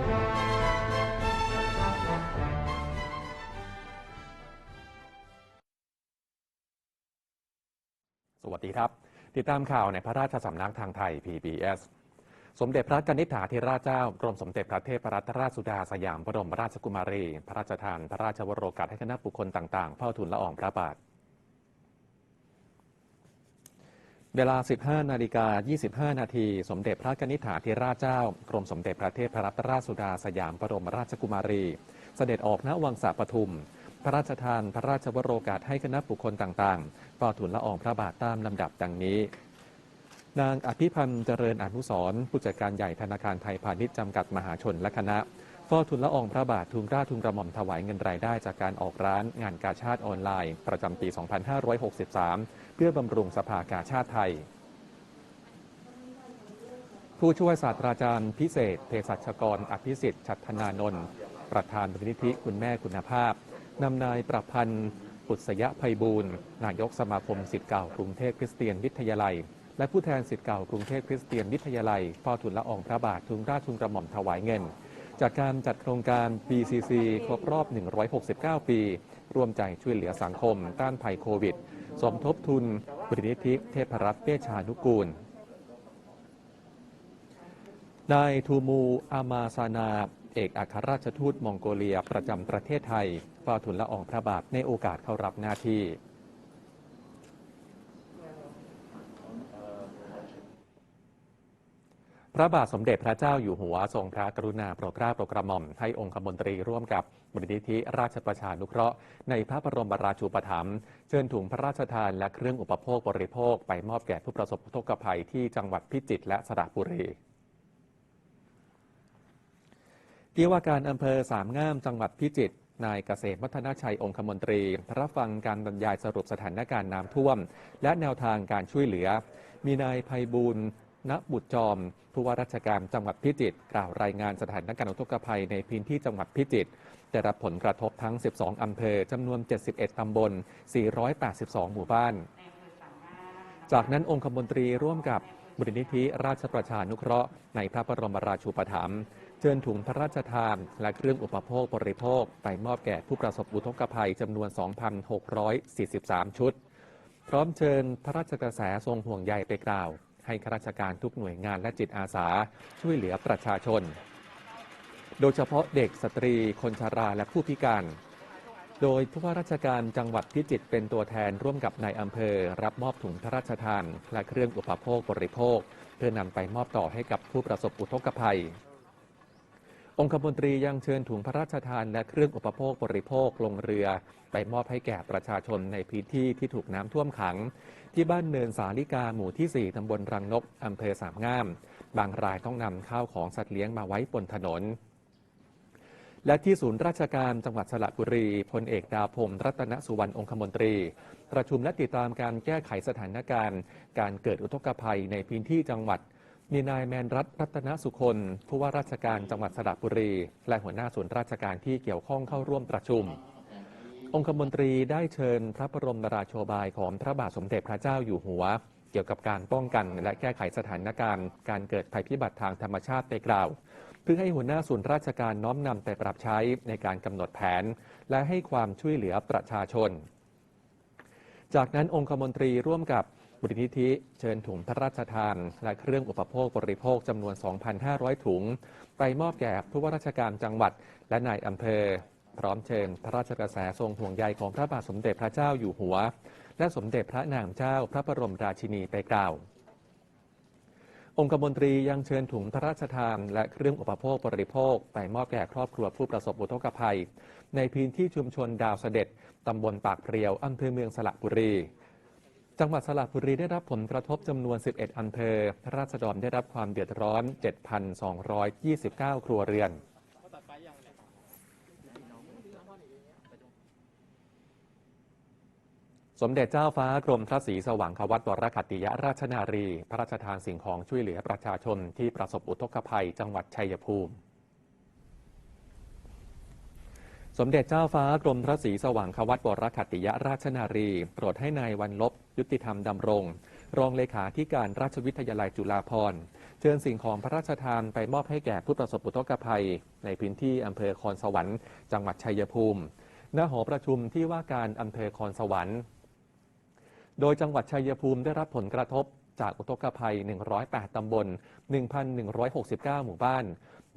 สวัสดีครับ ติดตามข่าวในพระราชสำนักทางไทย PBS สมเด็จพระกนิษฐาธิราชเจ้ากรมสมเด็จพระเทพรัตนราชสุดาสยามบรมราชกุมารี พระราชทาน พระราชวโรกาสให้คณะบุคคลต่างๆเฝ้าทูลละอองพระบาท เวลา 15 นาฬิกา 25 นาที สมเด็จพระกนิษฐาธิราชเจ้า กรมสมเด็จพระเทพรัตนราชสุดาสยามบรมราชกุมารี เสด็จออกณวังสาปทุม พระราชทานพระราชวโรกาสให้คณะบุคคลต่างๆเฝ้าทูลละอองพระบาทตามลำดับดังนี้ นางอภิพันธ์เจริญอนุสรผู้จัดการใหญ่ธนาคารไทยพาณิชย์จำกัดมหาชนและคณะ เฝ้าทุนละอองพระบาททุนราชทุนกระหม่อมถวายเงินรายได้จากการออกร้านงานกาชาติออนไลน์ ประจำปี 2563 เพื่อบำรุงสภากาชาติไทย ผู้ช่วยศาสตราจารย์พิเศษเภสัชกร อภิสิทธิ์ชัตนานนท์ประธานมูลนิธิคุณแม่คุณภาพนำนายประพันธ์ปุษยภัยบูรณ์นายกสมาคมสิทธิ์เก่ากรุงเทพคริสเตียนวิทยาลัย และผู้แทนสิทธิ์เก่ากรุงเทพคริสเตียนวิทยาลัยเฝ้าทุนละอองพระบาททุนราชทุนกระหม่อมถวายเงิน จากการจัดโครงการ BCC ครบรอบ 169 ปี ร่วมใจช่วยเหลือสังคม ต้านภัยโควิด สมทบทุนบรินิธิเทพรัตน์เวชานุกูล นายทูมูอามาซานา เอกอัครราชทูตมองโกเลียประจำประเทศไทยเฝ้าทุนละอองพระบาทในโอกาสเข้ารับหน้าที่ ระบาทสมเด็จพระเจ้าอยู่หัวทรงพระกรุณาโปรดเกล้าโปรดกระหม่อมให้องคมนตรีร่วมกับมูลนิธิราชประชานุเคราะห์ในพระบรมราชูปถัมภ์เชิญถุงพระราชทานและเครื่องอุปโภคบริโภคไปมอบแก่ผู้ประสบอุทกภัยที่จังหวัดพิจิตรและสระบุรีที่ว่าการอำเภอสามงามจังหวัดพิจิตรนายเกษมวัฒนชัยองคมนตรีรับฟังการบรรยายสรุปสถานการณ์น้ำท่วม และแนวทางการช่วยเหลือ มีนายภัยบูล ณบุตรจอม ผู้ว่าราชการจังหวัดพิจิตรกล่าวรายงานสถานการณ์อุทกภัยในพื้นที่จังหวัดพิจิตรได้รับผลกระทบทั้ง 12 อำเภอจำนวน 71 ตำบล 482 หมู่บ้าน จากนั้นองคมนตรีร่วมกับมูลนิธิราชประชานุเคราะห์ในพระบรมราชูปถัมภ์เชิญถุงพระราชทานและเครื่องอุปโภคบริโภค ไปมอบแก่ผู้ประสบอุทกภัยจำนวน 2,643 ชุด พร้อมเชิญพระราชกระแสทรงห่วงใยไปกล่าว ให้ข้าราชการทุกหน่วยงานและจิตอาสาช่วยเหลือประชาชน โดยเฉพาะเด็กสตรีคนชราและผู้พิการ โดยผู้ว่าราชการจังหวัดพิจิตรเป็นตัวแทนร่วมกับนายอำเภอ รับมอบถุงพระราชทาน และเครื่องอุปโภคบริโภค เพื่อนำไปมอบต่อให้กับผู้ประสบอุทกภัย องคมนตรียังเชิญถุงพระราชทานและเครื่องอุปโภคบริโภคลงเรือ ไปมอบให้แก่ประชาชนในพื้นที่ที่ถูกน้ำท่วมขัง ที่บ้านเนินสาลิกาหมู่ที่ 4 ตำบลรังนก อำเภอสามงาม บางรายต้องนำข้าวของสัตว์เลี้ยงมาไว้บนถนน และที่ศูนย์ราชการจังหวัดสระบุรีพลเอกดาพงรัตนสุวรรณองคมนตรี ประชุมและติดตามการแก้ไขสถานการณ์ การเกิดอุทกภัยในพื้นที่จังหวัด มีนายแมนรัตรัตนสุคนผู้ว่าราชการจังหวัดสระบุรี และหัวหน้าส่วนราชการที่เกี่ยวข้องเข้าร่วมประชุม องคมนตรีได้เชิญพระบรมราโชบายของพระบาทสมเด็จพระเจ้าอยู่หัว เกี่ยวกับการป้องกันและแก้ไขสถานการณ์ การเกิดภัยพิบัติทางธรรมชาติไปกล่าว เพื่อให้หัวหน้าส่วนราชการน้อมนำไปปรับใช้ในการกำหนดแผน และให้ความช่วยเหลือประชาชน จากนั้นองคมนตรีร่วมกับ บุรินิธิเชิญถุงพระราชทาน และเครื่องอุปโภคบริโภคจำนวน 2,500 ถุง ไปมอบแก่ผู้ว่าราชการจังหวัด และนายอำเภอ พร้อมเชิญพระราชกระแสทรงห่วงใยของพระบาทสมเด็จพระเจ้าอยู่หัว และสมเด็จพระนางเจ้าพระบรมราชินีไปกล่าว องคมนตรียังเชิญถุงพระราชทาน และเครื่องอุปโภคบริโภค ไปมอบแก่ครอบครัวผู้ประสบอุทกภัย ในพื้นที่ชุมชนดาวเสด็จตำบลปากเพรียวอำเภอเมืองสระบุรี จังหวัดสระบุรีได้รับผลกระทบจำนวน 11 อำเภอ ราษฎรได้รับความเดือดร้อน 7,229 ครัวเรือน สมเด็จเจ้าฟ้ากรมพระศรีสว่างควัตวรคัตติยราชนารี พระราชทานสิ่งของช่วยเหลือประชาชนที่ประสบอุทกภัยจังหวัดชัยภูมิ สมเด็จเจ้าฟ้ากรมพระศรีสว่างควัตวรคัตติยราชนารี โปรดให้นายวันลบยุติธรรมดำรง รองเลขาธิการราชวิทยาลัยจุฬาภรณ์เชิญสิ่งของพระราชทานไปมอบให้แก่ผู้ประสบอุทกภัย ในพื้นที่อำเภอคอนสวรรค์จังหวัดชัยภูมิณหอประชุมที่ว่าการอำเภอคอนสวรรค์ โดยจังหวัดชัยภูมิได้รับผลกระทบจากอุทกภัย 108 ตำบล 1,169 หมู่บ้าน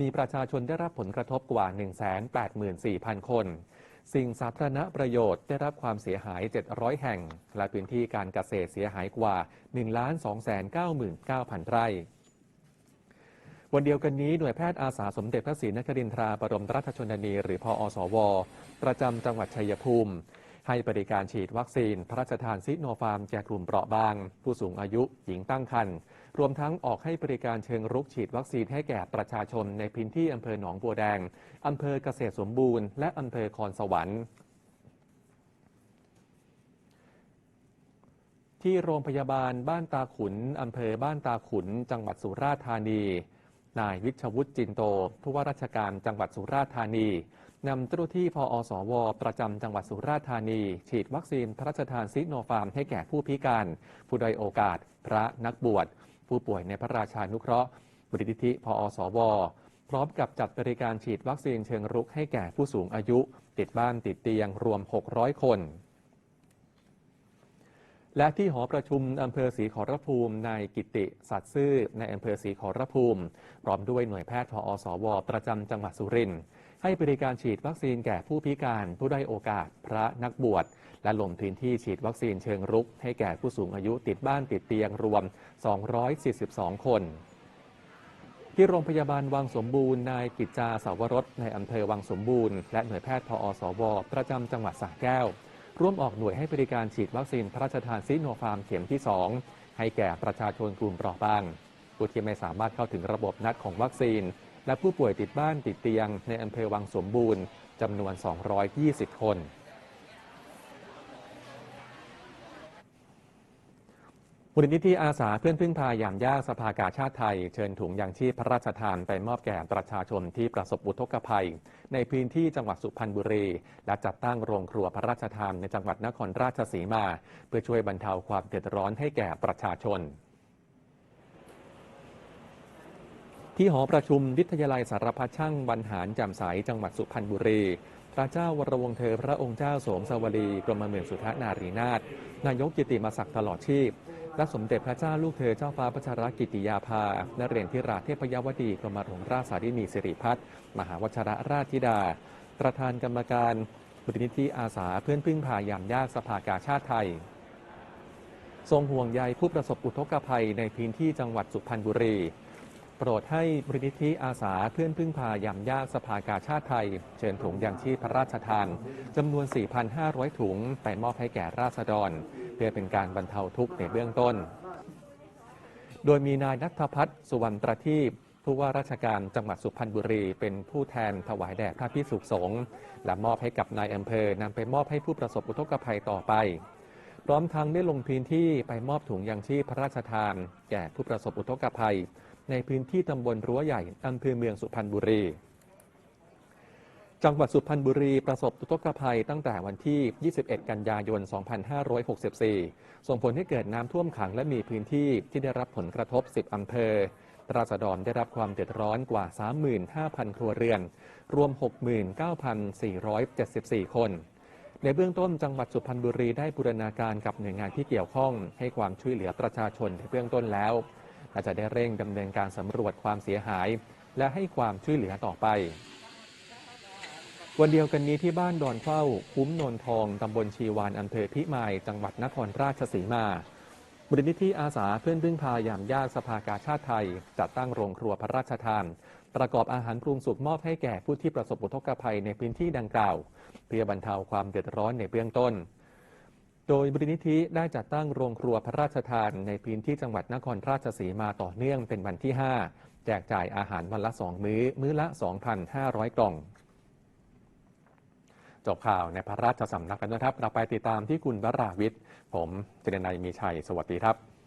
มีประชาชนได้รับผลกระทบกว่า 184,000 คน สิ่งสาธารณประโยชน์ได้รับความเสียหาย 700 แห่ง และพื้นที่การเกษตรเสียหายกว่า 1,299,000 ไร่วันเดียวกันนี้หน่วยแพทย์อาสาสมเด็จพระศรีนครินทราบรมราชชนนีหรือพออสว ประจำจังหวัดชัยภูมิ ให้บริการฉีดวัคซีน พระราชทานซิโนฟาร์มแก่กลุ่มเปราะบาง ผู้สูงอายุ หญิงตั้งครรภ์ รวมทั้งออกให้บริการเชิงรุกฉีดวัคซีนให้แก่ประชาชนในพื้นที่อำเภอหนองบัวแดงอำเภอเกษตรสมบูรณ์และอำเภอคอนสวรรค์ที่โรงพยาบาลบ้านตาขุน อำเภอบ้านตาขุน จังหวัดสุราษฎร์ธานี นายวิชวุฒิจินโต ผู้ว่าราชการจังหวัดสุราษฎร์ธานี นำเจ้าหน้าที่พออสว ประจำจังหวัดสุราษฎร์ธานี ฉีดวัคซีนพระราชทานซิโนฟาร์มให้แก่ผู้พิการ ผู้ด้อยโอกาส พระนักบวช ผู้ป่วยในพระราชานุเคราะห์บริธิพออสว พร้อมกับจัดบริการฉีดวัคซีนเชิงรุกให้แก่ผู้สูงอายุ ติดบ้านติดเตียงรวม 600 คน และที่หอประชุมอำเภอศรีขอรภูมินายกิติ สัตย์ซื่อในอำเภอศรีขอรภูมิ พร้อมด้วยหน่วยแพทย์พออสว ประจำจังหวัดสุรินทร์ ให้บริการฉีดวัคซีนแก่ผู้พิการผู้ได้อยโอกาสพระนักบวช และลงพื้นที่ฉีดวัคซีนเชิงรุก ให้แก่ผู้สูงอายุติดบ้านติดเตียงรวม 242 คน ที่โรงพยาบาลวังสมบูรณ์นายกิจจาสาวรสในอำเภอวังสมบูรณ์และหน่วยแพทย์พออสว ประจำจังหวัดสระแก้ว ร่วมออกหน่วยให้บริการฉีดวัคซีนพระราชทานซิโนฟาร์มเข็มที่ 2 ให้แก่ประชาชนกลุ่มเปราะบางผู้ที่ไม่สามารถเข้าถึงระบบนัดของวัคซีน และผู้ป่วยติดบ้านติดเตียง ในอำเภอวังสมบูรณ์จำนวน 220 คน มูลนิธิอาสาเพื่อนพึ่งพายามยากสภากาชาติไทย เชิญถุงยางชีพพระราชทานไปมอบแก่ประชาชนที่ประสบอุทกภัย ในพื้นที่จังหวัดสุพรรณบุรี และจัดตั้งโรงครัวพระราชทานในจังหวัดนครราชสีมา เพื่อช่วยบรรเทาความเดือดร้อนให้แก่ประชาชน ที่หอประชุมวิทยาลัยสารพัดช่างบรรหารแจ่มใสจังหวัดสุพรรณบุรี พระเจ้าวรวงเธอพระองค์เจ้าโสมสวลีกรมเมืองสุทนารีนาถนายกกิติมศักดิ์ตลอดชีพและสมเด็จพระเจ้าลูกเธอเจ้าฟ้าพัชรกิติยาภาและเรียญธิราเทพยวดีกรมหลวงราชสารินีสิริพัฒน์มหาวชรราชธิดา ประธานกรรมการมูลนิธิอาสาเพื่อนพึ่งพายามยากสภากาชาติไทย ทรงห่วงใยผู้ประสบอุทกภัยในพื้นที่จังหวัดสุพรรณบุรี โปรดให้มูลนิธิอาสาเพื่อนพึ่งพายามยากสภากาชาติไทย เชิญถุงยางชีพพระราชทานจำนวน 4,500 ถุงไปมอบให้แก่ราษฎร เพื่อเป็นการบรรเทาทุกข์ในเบื้องต้น โดยมีนายนัทพัฒน์สุวรรณประทีปผู้ว่าราชการจังหวัดสุพรรณบุรี เป็นผู้แทนถวายแด่พระพิสุสงฆ์และมอบให้กับนายอำเภอนำไปมอบให้ผู้ประสบอุทกภัยต่อไป พร้อมทั้งได้ลงพื้นที่ไปมอบถุงยางชีพพระราชทาน แก่ผู้ประสบอุทกภัย ในพื้นที่ตำบลรั้วใหญ่อำเภอเมืองสุพรรณบุรี จังหวัดสุพรรณบุรีประสบอุทกภัยตั้งแต่วันที่ 21 กันยายน 2564 ส่งผลให้เกิดน้ำท่วมขังและมีพื้นที่ที่ได้รับผลกระทบ 10 อำเภอราษฎรได้รับความเดือดร้อนกว่า 35,000 ครัวเรือน รวม 69,474 คน ในเบื้องต้นจังหวัดสุพรรณบุรีได้บูรณาการกับหน่วยงานที่เกี่ยวข้อง ให้ความช่วยเหลือประชาชนในเบื้องต้นแล้ว และจะได้เร่งดำเนินการสำรวจความเสียหาย และให้ความช่วยเหลือต่อไป วันเดียวกันนี้ที่บ้านดอนเข้า คุ้มนนทองตำบลชีวานอำเภอพิมาย จังหวัดนครราชสีมามูลนิธิอาสาเพื่อนพึ่งพายามยากสภากาชาติไทย จัดตั้งโรงครัวพระราชทาน ประกอบอาหารปรุงสุกมอบให้แก่ผู้ที่ประสบอุทกภัยในพื้นที่ดังกล่าว เพื่อบรรเทาความเดือดร้อนในเบื้องต้น โดยมูลนิธิได้จัดตั้งโรงครัวพระราชทานในพื้นที่จังหวัดนครราชสีมาต่อเนื่องเป็นวันที่ 5 แจกจ่ายอาหารวันละ 2 มื้อ มื้อละ 2,500 กล่อง จบข่าวในพระราชสำนักกันนะครับ เราไปติดตามที่คุณวราวิทย์ ผมเจรนายมีชัย สวัสดีครับ